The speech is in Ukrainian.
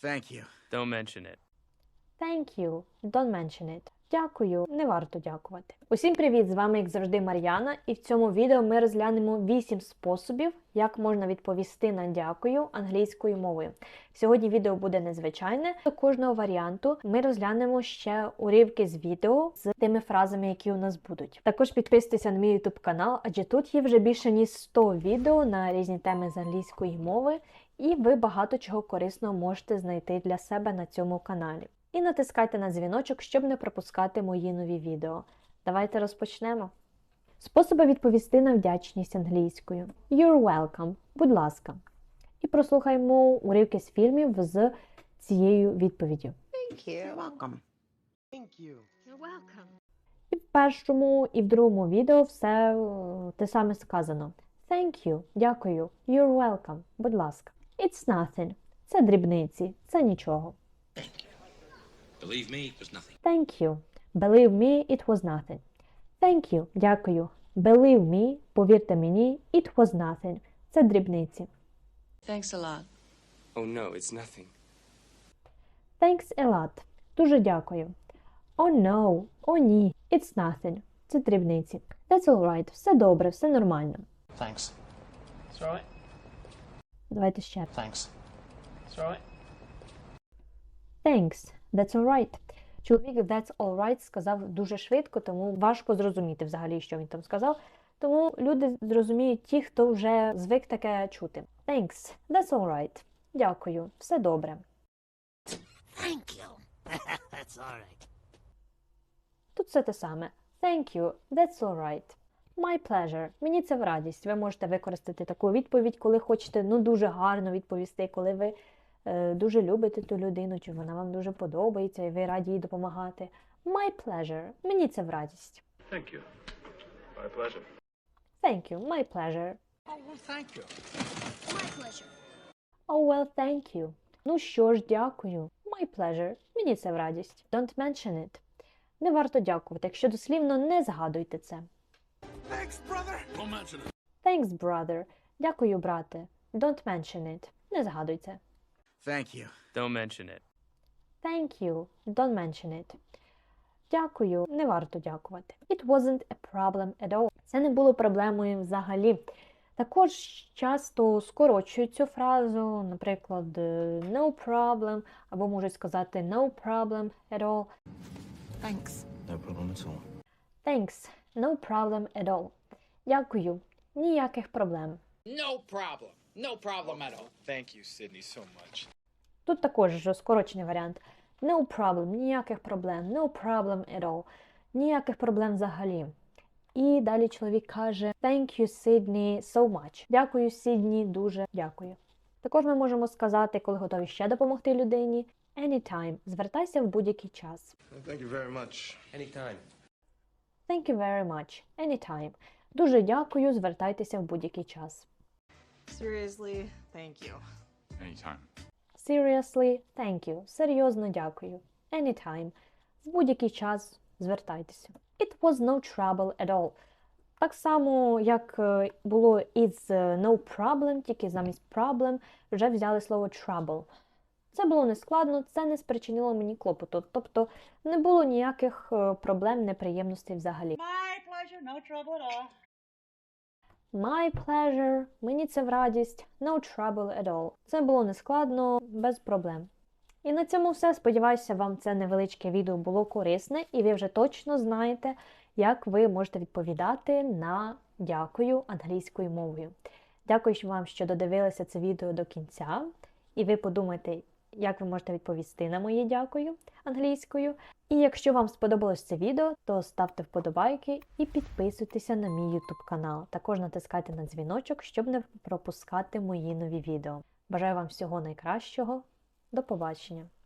Thank you. Don't mention it. Thank you. Don't mention it. Дякую, не варто дякувати. Усім привіт! З вами, як завжди, Мар'яна, і в цьому відео ми розглянемо 8 способів, як можна відповісти на дякую англійською мовою. Сьогодні відео буде незвичайне. До кожного варіанту ми розглянемо ще уривки з відео з тими фразами, які у нас будуть. Також підписуйтеся на мій YouTube канал, адже тут є вже більше ніж 100 відео на різні теми з англійської мови, і ви багато чого корисного можете знайти для себе на цьому каналі. І натискайте на дзвіночок, щоб не пропускати мої нові відео. Давайте розпочнемо. Способи відповісти на вдячність англійською. You're welcome, будь ласка. І прослухаймо уривки з фільмів з цією відповіддю. Thank you. You're welcome. Thank you. І в першому, і в другому відео все е, те саме сказано. Thank you, дякую. You're welcome, будь ласка. It's nothing. Це дрібниці, це нічого. Believe me, it was nothing. Thank you. Believe me, it was nothing. Thank you. Дякую. Believe me, повірте мені, it was nothing. Це дрібниці. Thanks a lot. Oh no, it's nothing. Thanks a lot. Дуже дякую. Oh no. О ні. It's nothing. Це дрібниці. That's alright. Все добре, все нормально. Thanks. It's alright. Давайте ще. Thanks. It's alright. Thanks. That's alright. Чоловік that's alright сказав дуже швидко, тому важко зрозуміти взагалі, що він там сказав. Тому люди зрозуміють ті, хто вже звик таке чути. Thanks. That's alright. Дякую. Все добре. Thank you. That's all right. Тут все те саме. Thank you. That's alright. My pleasure. Мені це в радість. Ви можете використати таку відповідь, коли хочете ну дуже гарно відповісти, коли ви дуже любите ту людину, чи вона вам дуже подобається, і ви раді їй допомагати. My pleasure. Мені це в радість. Thank you. My pleasure. Thank you. My pleasure. Oh, well, thank you. Oh well, thank you. Ну що ж, дякую. My pleasure. Мені це в радість. Don't mention it. Не варто дякувати. Якщо дослівно, не згадуйте це. Thanks, brother. Don't mention it. Thanks, brother. Дякую, брате. Don't mention it. Не згадуй це. Thank you. Don't mention it. Thank you. Don't mention it. Дякую. Не варто дякувати. It wasn't a problem at all. Це не було проблемою взагалі. Також часто скорочують цю фразу, наприклад, е, no problem, або можуть сказати no problem at all. Thanks. No problem at all. Thanks. No problem at all. Дякую. Ніяких проблем. No problem. No problem at all. Thank you, Sydney, so much. Тут також же скорочений варіант. No problem, ніяких проблем. No problem at all. Ніяких проблем взагалі. І далі чоловік каже Thank you, Sydney, so much. Дякую, Сідні, дуже дякую. Також ми можемо сказати, коли готові ще допомогти людині. Anytime. Звертайся в будь-який час. Thank you very much. Anytime. Thank you very much. Anytime. Дуже дякую, звертайтеся в будь-який час. Seriously, thank you. Anytime. Seriously, thank you. Серйозно дякую. Anytime. В будь-який час звертайтеся. It was no trouble at all. Так само, як е, було із е, no problem, тільки замість problem вже взяли слово trouble. Це було нескладно, це не спричинило мені клопоту. Тобто не було ніяких е, проблем, неприємностей взагалі. My pleasure. No trouble at all. My pleasure, мені це в радість, no trouble at all. Це було нескладно, без проблем. І на цьому все. Сподіваюся, вам це невеличке відео було корисне, і ви вже точно знаєте, як ви можете відповідати на дякую англійською мовою. Дякую вам, що додивилися це відео до кінця, і ви подумайте, як ви можете відповісти на моє дякую англійською. І якщо вам сподобалось це відео, то ставте вподобайки і підписуйтеся на мій YouTube канал. Також натискайте на дзвіночок, щоб не пропускати мої нові відео. Бажаю вам всього найкращого. До побачення!